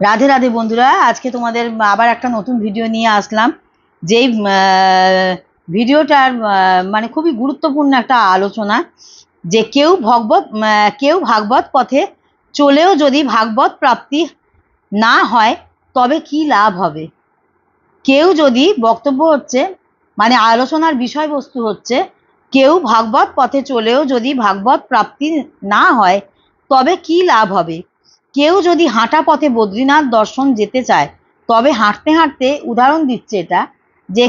রাধে রাধে বন্ধুরা, আজকে তোমাদের আবার একটা নতুন ভিডিও নিয়ে আসলাম। যেই ভিডিওটার মানে খুবই গুরুত্বপূর্ণ একটা আলোচনা, যে কেউ ভগবত কেউ ভাগবত পথে চলেও যদি ভাগবত প্রাপ্তি না হয়, তবে কি লাভ হবে? কেউ যদি বক্তব্য হচ্ছে মানে আলোচনার বিষয়বস্তু হচ্ছে, কেউ ভাগবত পথে চলেও যদি ভাগবত প্রাপ্তি না হয়, তবে কি লাভ হবে? কেউ যদি হাঁটা পথে বদ্রীনাথ দর্শন যেতে চায়, তবে হাঁটতে হাঁটতে উদাহরণ দিচ্ছে এটা যে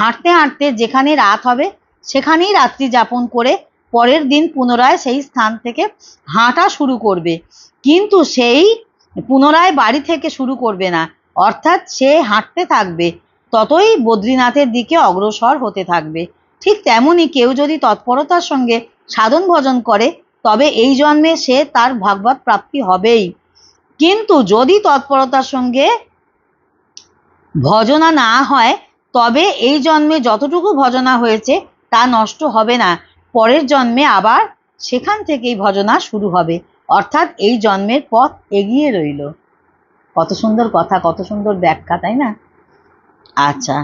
হাঁটতে হাঁটতে যেখানে রাত হবে, সেখানেই রাত্রি যাপন করে পরের দিন পুনরায় সেই স্থান থেকে হাঁটা শুরু করবে। কিন্তু সেই পুনরায় বাড়ি থেকে শুরু করবে না। অর্থাৎ সে হাঁটতে থাকবে, ততই বদ্রীনাথের দিকে অগ্রসর হতে থাকবে। ঠিক তেমনই কেউ যদি তৎপরতার সঙ্গে সাধন ভজন করে, তবে এই জন্মে সে তার ভাগবত প্রাপ্তি হবেই। কিন্তু যদি তৎপরতার সঙ্গে ভজনা না হয়, তবে এই জন্মে যতটুকু ভজনা হয়েছে, তা নষ্ট হবে না। পরের জন্মে আবার সেখান থেকেই ভজনা শুরু হবে। অর্থাৎ এই জন্মের পথ এগিয়ে রইল। কত সুন্দর কথা, কত সুন্দর ব্যাখ্যা, তাই না? আচ্ছা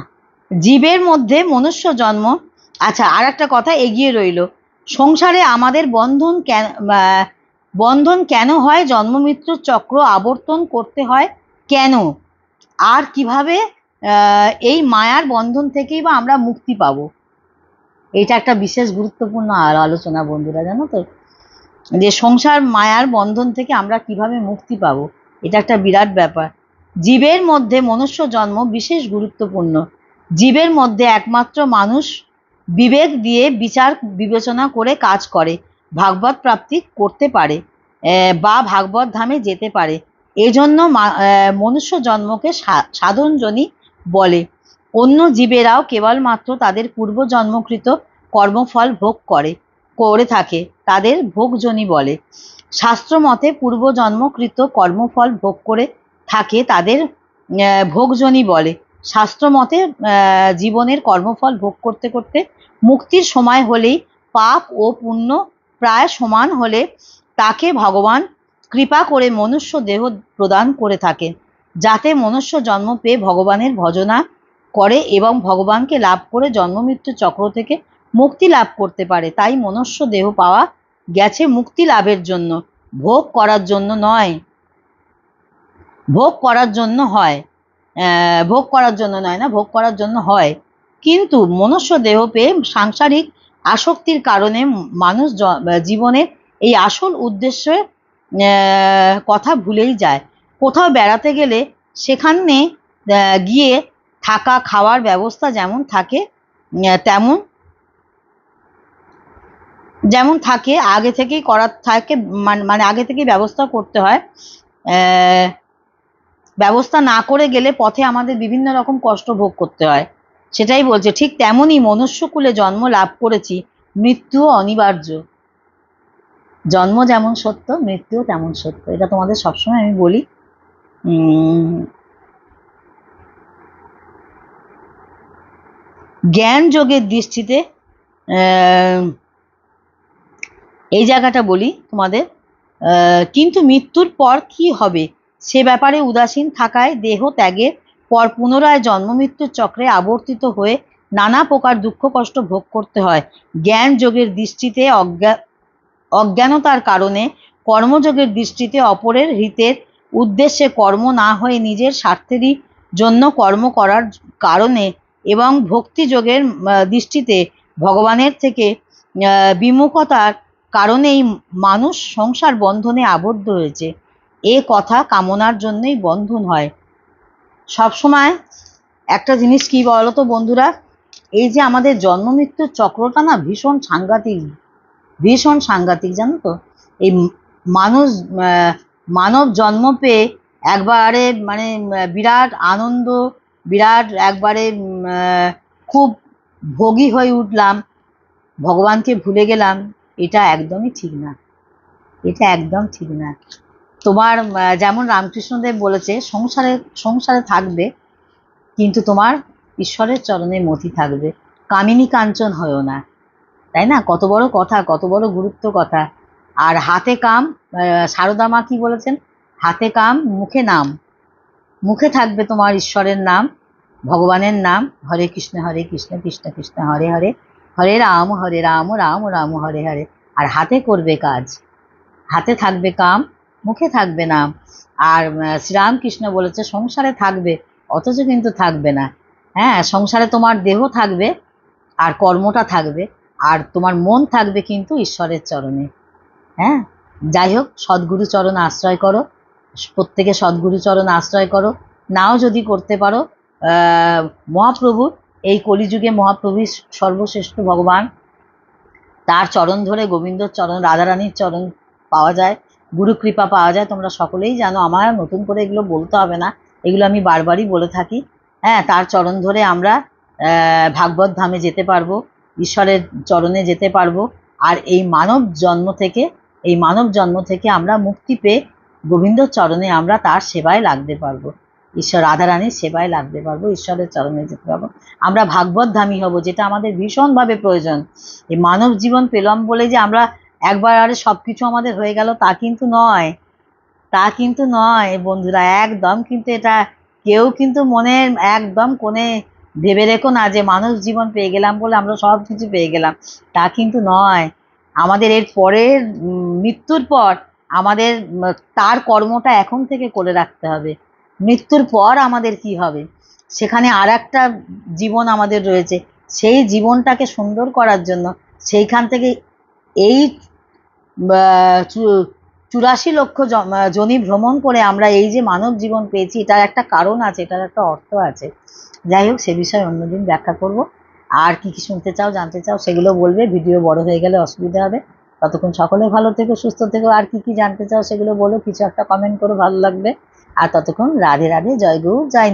জীবের মধ্যে মনুষ্য জন্ম। আচ্ছা আর একটা কথা এগিয়ে রইল। সংসারে আমাদের বন্ধন কেন বন্ধন কেন হয়? জন্ম, মৃত্যুর চক্র আবর্তন করতে হয় কেন? আর কীভাবে এই মায়ার বন্ধন থেকেই বা আমরা মুক্তি পাব? এটা একটা বিশেষ গুরুত্বপূর্ণ আর আলোচনা বন্ধুরা, জানো তো? যে সংসার মায়ার বন্ধন থেকে আমরা কীভাবে মুক্তি পাবো? এটা একটা বিরাট ব্যাপার। জীবের মধ্যে মনুষ্য জন্ম বিশেষ গুরুত্বপূর্ণ। জীবের মধ্যে একমাত্র মানুষ বিবেক দিয়ে বিচার, বিবেচনা করে কাজ করে। ভাগবত প্রাপ্তি করতে পারে বা ভাগবত ধামে যেতে পারে। এজন্য মনুষ্য জন্মকে সাধনজনী বলে। অন্য জীবেরাও কেবলমাত্র তাদের পূর্বজন্মকৃত কর্মফল ভোগ করে করে থাকে, তাদের ভোগজনী বলে। শাস্ত্র মতে পূর্বজন্মকৃত কর্মফল ভোগ করে থাকে তাদের ভোগজনী বলে। শাস্ত্র মতে জীবনের কর্মফল ভোগ করতে করতে মুক্তির সময় হলেই পাপ ও পুণ্য প্রায় সমান হলে তাকে ভগবান কৃপা করে মনুষ্য দেহ প্রদান করে থাকে, যাতে মনুষ্য জন্ম পেয়ে ভগবানের ভজনা করে এবং ভগবানকে লাভ করে জন্ম মৃত্যু চক্র থেকে মুক্তি লাভ করতে পারে। তাই মনুষ্য দেহ পাওয়া গেছে মুক্তি লাভের জন্য, ভোগ করার জন্য নয়। ভোগ করার জন্য হয়। ভোগ করার জন্য নয় না, ভোগ করার জন্য হয়। কিন্তু মনুষ্য দেহ পেয়ে সাংসারিক আসক্তির কারণে মানুষ জীবনের এই আসল উদ্দেশ্যে কথা ভুলেই যায়। কোথাও বেড়াতে গেলে সেখানে গিয়ে থাকা, খাওয়ার ব্যবস্থা যেমন থাকে তেমন, যেমন থাকে, আগে থেকেই করার থাকে, মান- আগে থেকেই ব্যবস্থা করতে হয়। ব্যবস্থা না করে গেলে পথে আমাদের বিভিন্ন রকম কষ্ট ভোগ করতে হয়। সেটাই বলছে, ঠিক তেমনই মনুষ্যকুলে জন্ম লাভ করেছি, মৃত্যুও অনিবার্য। জন্ম যেমন সত্য, মৃত্যুও তেমন সত্য। এটা তোমাদের সবসময় আমি বলি। জ্ঞান যোগের দৃষ্টিতে এই জায়গাটা বলি তোমাদের কিন্তু মৃত্যুর পর কি হবে? সে ব্যাপারে উদাসীন থাকায় দেহ ত্যাগের পর পুনরায় জন্ম মৃত্যুর চক্রে আবর্তিত হয়ে নানা প্রকার দুঃখ কষ্ট ভোগ করতে হয়। জ্ঞান যোগের দৃষ্টিতে অজ্ঞা, অজ্ঞানতার কারণে কর্মযোগের দৃষ্টিতে অপরের হিতের উদ্দেশ্যে কর্ম না হয়ে নিজের স্বার্থেরই জন্য কর্ম করার কারণে এবং ভক্তিযোগের দৃষ্টিতে ভগবানের থেকে বিমুখতার কারণেই মানুষ সংসার বন্ধনে আবদ্ধ হয়েছে। এ কথা কামনার জন্যই বন্ধন হয়। সবসময় একটা জিনিস কি বলতো বন্ধুরা? এই যে আমাদের জন্ম মৃত্যুর চক্রটা না ভীষণ সাংঘাতিক ভীষণ সাংঘাতিক, জানো তো? এই মানুষ মানব জন্ম পেয়ে একবারে মানে বিরাট আনন্দ, বিরাট একবারে খুব ভোগী হয়ে উঠলাম, ভগবানকে ভুলে গেলাম, এটা একদমই ঠিক না। এটা একদম ঠিক না। তোমার যেমন রামকৃষ্ণদেব বলেছে, সংসারে সংসারে থাকবে, কিন্তু তোমার ঈশ্বরের চরণে মতি থাকবে। কামিনী কাঞ্চন হয়েও না। তাই না? কত বড় কথা, কত বড় গুরুত্ব কথা। আর হাতে কাম সারদা মা কি বলেছেন? হাতে কাম, মুখে নাম। মুখে থাকবে তোমার ঈশ্বরের নাম, ভগবানের নাম। হরে কৃষ্ণ হরে কৃষ্ণ কৃষ্ণ কৃষ্ণ, হরে হরে। হরে রাম হরে রাম রাম রাম, হরে হরে। আর হাতে করবে কাজ। হাতে থাকবে কাম মুখে থাকবে নাম আর শ্রীরামকৃষ্ণ বলেছে, সংসারে থাকবে, অথচ কিন্তু থাকবে না। হ্যাঁ সংসারে তোমার দেহ থাকবে, আর কর্মটা থাকবে, আর তোমার মন থাকবে কিন্তু ঈশ্বরের চরণে। হ্যাঁ যাই হোক, সদ্গুরু চরণ আশ্রয় করো, প্রত্যেকে সদ্গুরু চরণ আশ্রয় করো। নাও যদি করতে পারো মহাপ্রভুর এই কলিযুগে মহাপ্রভু সর্বশ্রেষ্ঠ ভগবান। তার চরণ ধরে গোবিন্দর চরণ, রাধারানীর চরণ পাওয়া যায়। গুরু কৃপা পাওয়া যায়। তোমরা সকলেই জানো আমার নতুন করে এগুলো বলতে হবে না। এগুলো আমি বারবারই বলে থাকি। হ্যাঁ তার চরণ ধরে আমরা ভাগবত ধামে যেতে পারব, ঈশ্বরের চরণে যেতে পারব। আর এই মানব জন্ম থেকে, এই মানব জন্ম থেকে আমরা মুক্তি পেয়ে গোবিন্দ চরণে আমরা তার সেবায় লাগতে পারব। ঈশ্বর রাধারানীর সেবায় লাগতে পারব, ঈশ্বরের চরণে যেতে পারব। আমরা ভাগবত ধামী হব, যেটা আমাদের ভীষণভাবে প্রয়োজন। এই মানব জীবন পেলাম বলে যে আমরা একবার আরে সব কিছু আমাদের হয়ে গেল, তা কিন্তু নয়। তা কিন্তু নয়, বন্ধুরা, একদম কিন্তু এটা কেউ কিন্তু মনের একদম কোণে ভেবে রেখো না যে মানুষ জীবন পেয়ে গেলাম বলে আমরা সব কিছু পেয়ে গেলাম। তা কিন্তু নয়। আমাদের এর পরের মৃত্যুর পর আমাদের তার কর্মটা এখন থেকে করে রাখতে হবে। মৃত্যুর পর আমাদের কি হবে? সেখানে আর একটা জীবন আমাদের রয়েছে। সেই জীবনটাকে সুন্দর করার জন্য সেইখান থেকে এই চুরাশি লক্ষ জনি ভ্রমণ করে আমরা এই যে মানব জীবন পেয়েছি, এটার একটা কারণ আছে, এটার একটা অর্থ আছে। যাই হোক, সে বিষয়ে অন্যদিন ব্যাখ্যা করব। আর কি কি শুনতে চাও, জানতে চাও, সেগুলো বলবে। ভিডিও বড় হয়ে গেলে অসুবিধা হবে। ততক্ষণ সকলে ভালো থেকো, সুস্থ থেকো। আর কি কি জানতে চাও, সেগুলো বলো। কিছু একটা কমেন্ট করো, ভালো লাগবে। আর ততক্ষণ রাধে রাধে, জয় গুরু, জয়